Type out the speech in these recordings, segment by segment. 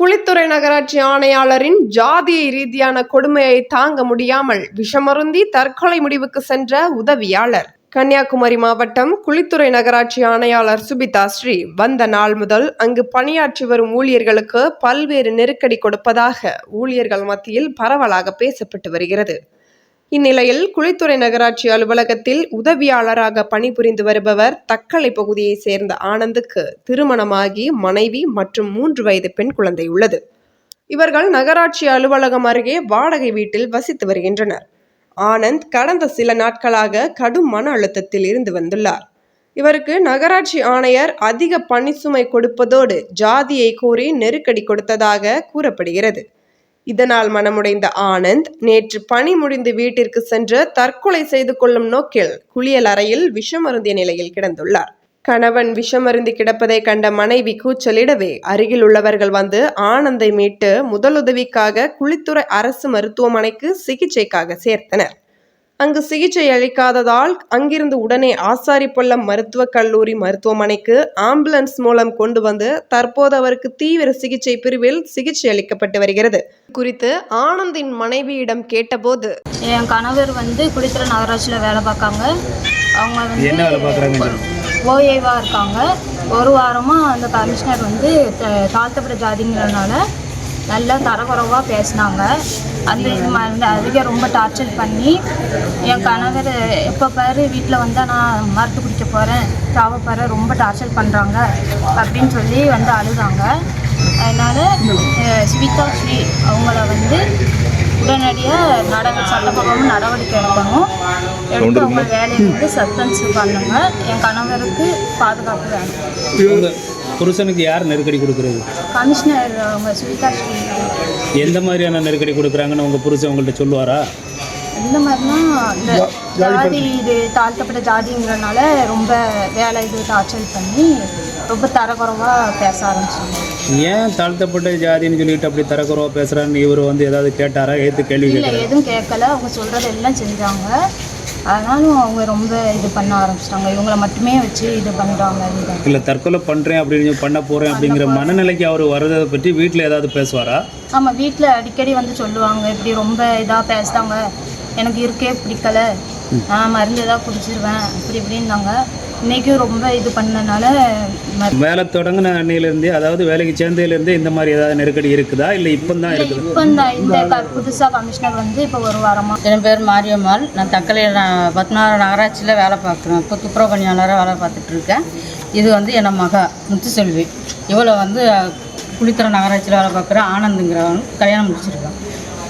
குளித்துறை நகராட்சி ஆணையாளரின் ஜாதிய ரீதியான கொடுமையை தாங்க முடியாமல் விஷமருந்தி தற்கொலை முடிவுக்கு சென்ற உதவியாளர். கன்னியாகுமரி மாவட்டம் குளித்துறை நகராட்சி ஆணையாளர் சுபிதா ஸ்ரீ வந்த நாள் முதல் அங்கு பணியாற்றி வரும் ஊழியர்களுக்கு பல்வேறு நெருக்கடி கொடுப்பதாக ஊழியர்கள் மத்தியில் பரவலாக பேசப்பட்டு வருகிறது. இந்நிலையில் குளித்துறை நகராட்சி அலுவலகத்தில் உதவியாளராக பணிபுரிந்து வருபவர் தக்கலை பகுதியைச் சேர்ந்த ஆனந்துக்கு திருமணமாகி மனைவி மற்றும் மூன்று வயது பெண் குழந்தை உள்ளது. இவர்கள் நகராட்சி அலுவலகம் அருகே வாடகை வீட்டில் வசித்து வருகின்றனர். ஆனந்த் கடந்த சில நாட்களாக கடும் மன அழுத்தத்தில் இருந்து வந்துள்ளார். இவருக்கு நகராட்சி ஆணையர் அதிக பணிசுமை கொடுப்பதோடு ஜாதியை கூறி நெருக்கடி கொடுத்ததாக கூறப்படுகிறது. இதனால் மனமுடைந்த ஆனந்த் நேற்று பணி முடிந்து வீட்டிற்கு சென்று தற்கொலை செய்து கொள்ளும் நோக்கில் குளியல் அறையில் விஷமருந்திய நிலையில் கிடந்துள்ளார். கணவன் விஷமருந்தி கிடப்பதை கண்ட மனைவி கூச்சலிடவே அருகில் உள்ளவர்கள் வந்து ஆனந்தை மீட்டு முதலுதவிக்காக குளித்துறை அரசு மருத்துவமனைக்கு சிகிச்சைக்காக சேர்த்தனர். அங்கு சிகிச்சை அளிக்காததால் அங்கிருந்து உடனே ஆசாரிப்பள்ளம் மருத்துவக் கல்லூரி மருத்துவமனைக்கு ஆம்புலன்ஸ் மூலம் கொண்டு வந்து தற்போது அவருக்கு தீவிர சிகிச்சை பிரிவில் சிகிச்சை அளிக்கப்பட்டு வருகிறது. குறித்து ஆனந்தின் மனைவியிடம் கேட்டபோது என் கணவர் வந்து குளித்துறை நகராட்சியில் வேலை பார்க்காங்க. அவங்க என்ன வேலை பார்க்குறாங்க? வந்து ஓஏவாக இருக்காங்க. ஒரு வாரமாக அந்த கமிஷனர் வந்து தாழ்த்தப்பட்ட ஜாதிங்கிறனால நல்லா தரக்குறைவாக பேசினாங்க. அந்த இது மாதிரி அதிக ரொம்ப டார்ச்சர் பண்ணி என் கணவர் எப்போ பாரு வீட்டில் வந்தால் நான் மருந்து குடிக்க போகிறேன் சாவ ரொம்ப டார்ச்சர் பண்ணுறாங்க அப்படின்னு சொல்லி வந்து அழுதாங்க. அதனால் ஸ்வீதா ஸ்ரீ அவங்கள வந்து உடனடியாக நட சட்டப்பூர்வமாக நடவடிக்கை எடுக்கணும். எடுத்து அவங்க வேலையை வந்து சஸ்பென்ஸ் பண்ணுங்க என் கணவருக்கு பாதுகாப்பு வேணும். புருஷனுக்கு யார் நெருக்கடி கொடுக்குறது? கமிஷனர் அவங்க ஸ்ரீ. எந்த மாதிரியான நெருக்கடி கொடுக்குறாங்கன்னு உங்கள் புருஷன் உங்கள்கிட்ட சொல்லுவாரா? இந்த மாதிரினா இந்த ஜாதி இது தாழ்த்தப்பட்ட ஜாதிங்கிறனால ரொம்ப வேலை இது டார்ச்சர் பண்ணி ரொம்ப தரக்குறைவாக பேச ஆரம்பிச்சாங்க ஏன் தாழ்த்தப்பட்ட ஜாதின்னு சொல்லிட்டு அப்படி தரக்குறவா பேசுகிறான்னு இவர் வந்து ஏதாவது கேட்டாரா? ஏற்று கேள்வி இல்லை எதுவும் கேட்கல அவங்க சொல்கிறது எல்லாம் செஞ்சாங்க. ஆனாலும் அவங்க ரொம்ப இது பண்ண ஆரம்பிச்சிட்டாங்க. இவங்கள மட்டுமே வச்சு இது பண்ணுறாங்க இல்லை தற்கொலை பண்ணுறேன் அப்படின்னு பண்ண போகிறேன் அப்படிங்கிற மனநிலைக்கு அவர் வர்றதை பற்றி வீட்டில் ஏதாவது பேசுவாரா? ஆமாம் வீட்டில் அடிக்கடி வந்து சொல்லுவாங்க இப்படி ரொம்ப இதாக பேசுகிறாங்க எனக்கு இருக்கே பிடிக்கல. நான் மருந்து ஏதாவது குடிச்சிருவேன் அப்படி இப்படின்னாங்க. இன்றைக்கும் ரொம்ப இது பண்ணனால வேலை தொடங்கின அன்னையிலேருந்தே அதாவது வேலைக்கு சேர்ந்ததுலேருந்தே இந்த மாதிரி ஏதாவது நெருக்கடி இருக்குதா? இல்லை இப்போ தான் இருக்குது? இப்போ இந்த இந்த க- புதுசா கமிஷனர் வந்து இப்போ ஒரு வாரமாக என் பேர் மாரியம்மாள். நான் தக்கலையில் நான் பத்மநாப நகராட்சியில் வேலை பார்க்குறேன். இப்போ துப்புரவு பணியாளராக வேலை பார்த்துட்டு இருக்கேன். இது வந்து என் மக முத்துசெல்வி. இவளை வந்து குளித்துறை நகராட்சியில் வேலை பார்க்குற ஆனந்துங்கிறவன் கல்யாணம் முடிச்சிருக்கான்.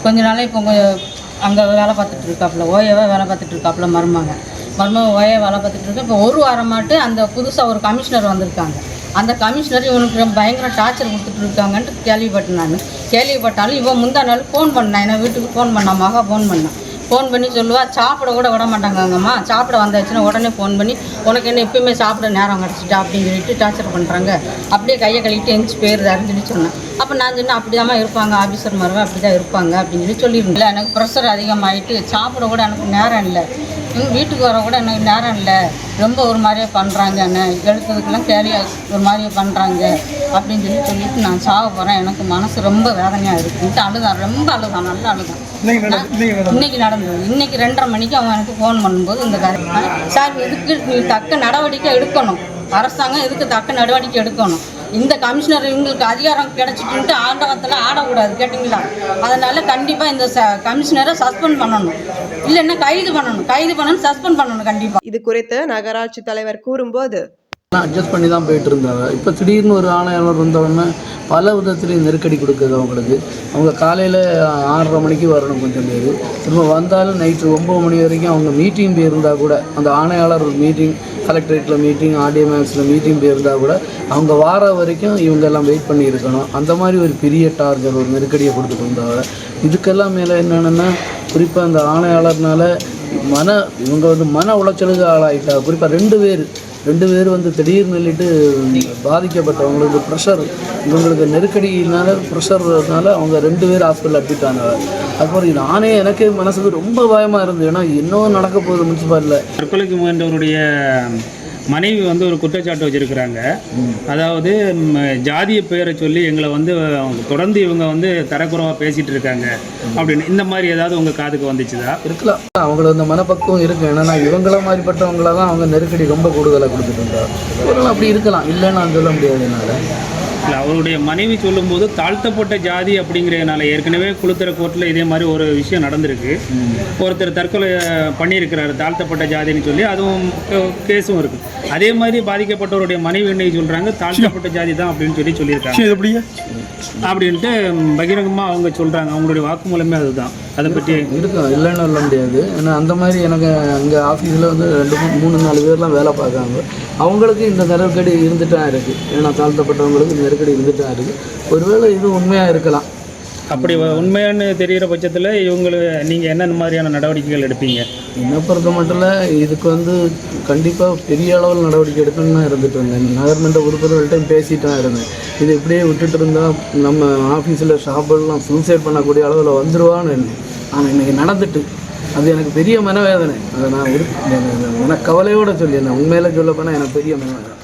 கொஞ்ச நாளே இப்போ கொஞ்சம் அங்கே வேலை பார்த்துட்டு இருக்காப்புல ஓயவா வேலை பார்த்துட்டு இருக்காப்புல மருமக. மருமக ஓய வேலை பார்த்துட்டு இருக்கா இப்போ ஒரு வாரமாட்டு அந்த புதுசாக ஒரு கமிஷனர் வந்திருக்காங்க. அந்த கமிஷனர் இவனுக்கு ரொம்ப பயங்கர டார்ச்சர் கொடுத்துட்டு இருக்காங்கன்ட்டு கேள்விப்பட்டேன் நான். கேள்விப்பட்டாலும் இவன் முந்தா நாள் ஃபோன் பண்ணான் என்ன வீட்டுக்கு ஃபோன் பண்ணான் மகா ஃபோன் பண்ணான் ஃபோன் பண்ணி சொல்லுவா சாப்பிட கூட விட மாட்டாங்கங்கம்மா. சாப்பிட வந்தாச்சுன்னா உடனே ஃபோன் பண்ணி உனக்கு என்ன எப்பயுமே சாப்பிட நேரம் கிடச்சிட்டா? அப்படின்னு சொல்லிட்டு டார்ச்சர் பண்ணுறாங்க அப்படியே கையை கழுவிட்டு எந்திச்சு போயிருந்தாருன்னு சொல்லி சொன்னேன். அப்போ நான் சொன்னேன் அப்படி இருப்பாங்க ஆஃபீஸர் மருவன் அப்படி தான் இருப்பாங்க அப்படின்னு சொல்லி சொல்லியிருந்தேன். எனக்கு ப்ரெஷர் அதிகமாகிட்டு சாப்பிட கூட எனக்கு நேரம் இல்லை. எங்கள் வீட்டுக்கு வர கூட எனக்கு நேரம் இல்லை. ரொம்ப ஒரு மாதிரியே பண்ணுறாங்க என்ன எழுத்துறதுக்கெல்லாம் கேலியாக ஒரு மாதிரியே பண்ணுறாங்க அப்படின்னு சொல்லி சொல்லிட்டு நான் சாக போகிறேன் எனக்கு மனசு ரொம்ப வேதனையாக இருக்குன்ட்டு அழுதான் ரொம்ப அழுதான் நல்லா அழுதான். இன்னைக்கு நடந்தது. இன்னைக்கு ரெண்டரை மணிக்கு அவன் எனக்கு ஃபோன் பண்ணும்போது இந்த காரியம் சார் இதுக்கு நீ தக்க நடவடிக்கை எடுக்கணும். அரசாங்கம் இதுக்கு தக்க நடவடிக்கை எடுக்கணும்? இந்த கமிஷனர் இவங்களுக்கு அதிகாரம் கிடைச்சிட்டு ஆண்டவத்தில் ஆடக்கூடாது கேட்டிங்களா? அதனால கண்டிப்பாக இந்த ச கமிஷனரை சஸ்பெண்ட் பண்ணணும். இல்லைன்னா கைது பண்ணணும். கைது பண்ணணும் சஸ்பெண்ட் பண்ணணும் கண்டிப்பாக இது குறித்து நகராட்சி தலைவர் கூறும்போது அட்ஜஸ்ட் பண்ணி தான் போயிட்டு இருந்தாங்க இப்போ திடீர்னு ஒரு ஆணையாளர் வந்தவுடனே பல விதத்துலேயும் நெருக்கடி கொடுக்குது அவங்களுக்கு. அவங்க காலையில் ஆறரை மணிக்கு வரணும் கொஞ்சம் பேர். திரும்ப வந்தாலும் நைட்டு ஒம்பது மணி வரைக்கும் அவங்க மீட்டிங் போயிருந்தால் கூட அந்த ஆணையாளர் மீட்டிங் கலெக்டரேட்டில் மீட்டிங் ஆர்டிஓ மீட்டிங் போயிருந்தால் கூட அவங்க வார வரைக்கும் இவங்க எல்லாம் வெயிட் பண்ணி இருக்கணும். அந்த மாதிரி ஒரு பெரிய டார்கெட் ஒரு நெருக்கடியை கொடுத்துட்டு இருந்தாங்க இதுக்கெல்லாம் மேலே என்னென்னா குறிப்பாக அந்த ஆணையாளர்னால மன இவங்க வந்து மன உளைச்சலுக்கு ஆளாயிட்டா குறிப்பாக ரெண்டு பேர் ரெண்டு பேர் வந்து திடீர்னு சொல்லிட்டு பாதிக்கப்பட்டவங்களுக்கு ப்ரெஷர் இவங்களுக்கு நெருக்கடினால ப்ரெஷர்னால அவங்க ரெண்டு பேர் ஹாஸ்பிட்டல் அட்மிட் ஆனாங்க. அப்புறம் நானே எனக்கே மனசுக்கு ரொம்ப பயமாக இருந்தது. ஏன்னா இன்னும் நடக்க போகுது முனிசிபாலில் தற்கொலைக்கு முயன்றவருடைய மனைவி வந்து ஒரு குற்றச்சாட்டு வச்சுருக்கிறாங்க. அதாவது ஜாதிய பெயரை சொல்லி எங்களை வந்து அவங்க தொடர்ந்து இவங்க வந்து தரக்குறவாக பேசிகிட்டு இருக்காங்க. அப்படின்னு இந்த மாதிரி ஏதாவது உங்கள் காதுக்கு வந்துச்சுதா? இருக்கலாம். அவங்களோட அந்த மனப்பக்குவம் இருக்கு. ஏன்னா இவங்கள மாதிரிப்பட்டவங்கள தான் அவங்க நெருக்கடி ரொம்ப கூடுதலாக கொடுத்துட்டு இருந்தாங்க. அப்படி இருக்கலாம். இல்லைன்னு நான் சொல்ல முடியாது என்னால். இல்லை அவருடைய மனைவி சொல்லும்போது தாழ்த்தப்பட்ட ஜாதி அப்படிங்கிறதுனால ஏற்கனவே குளுத்தர கோர்ட்டில் இதே மாதிரி ஒரு விஷயம் நடந்திருக்கு. ஒருத்தர் தற்கொலை பண்ணியிருக்கிறாரு தாழ்த்தப்பட்ட ஜாதின்னு சொல்லி அதுவும் கேஸும் இருக்கு. அதே மாதிரி பாதிக்கப்பட்டவருடைய மனைவி இன்னைக்கு சொல்கிறாங்க தாழ்த்தப்பட்ட ஜாதி தான் அப்படின்னு சொல்லி சொல்லியிருக்காங்க. அப்படின்ட்டு பகிரங்கமாக அவங்க சொல்கிறாங்க அவங்களுடைய வாக்குமூலமே அதுதான். அதை பற்றி இருக்கும் இல்லைன்னு சொல்ல முடியாது. ஏன்னா அந்த மாதிரி எனக்கு அங்கே ஆஃபீஸில் வந்து ரெண்டு மூணு மூணு நாலு பேர்லாம் வேலை பார்க்குறாங்க. அவங்களுக்கு இந்த நெருக்கடி இருந்துட்டு தான் இருக்குது ஏன்னா தாழ்த்தப்பட்டவங்களுக்கு நெருக்கடி இருந்துட்டு தான் இருக்குது ஒருவேளை இது உண்மையாக இருக்கலாம். அப்படி வ- தெரிகிற பட்சத்தில் இவங்களுக்கு நீங்கள் என்னென்ன மாதிரியான நடவடிக்கைகள் எடுப்பீங்க? என்னை பொறுத்த மட்டும் இதுக்கு வந்து கண்டிப்பாக பெரிய அளவில் நடவடிக்கை எடுக்கணும்னு தான் இருந்துட்டு இருந்தேன். நகர்மன்ற உறுப்பினர்கள்ட்டையும் பேசிட்டு தான் இருந்தேன். இது இப்படியே விட்டுட்டு இருந்தால் நம்ம ஆஃபீஸில் ஷாப்பெல்லாம் சூசைட் பண்ணக்கூடிய அளவில் வந்துடுவான்னு இருந்தேன் ஆனால் இன்னைக்கு நடந்துட்டு அது எனக்கு பெரிய மனவேதனை. அதை நான் எனக்கு கவலையோடு சொல்லியிருந்தேன் உண்மையில சொல்ல போனால் எனக்கு பெரிய மனவேதனை.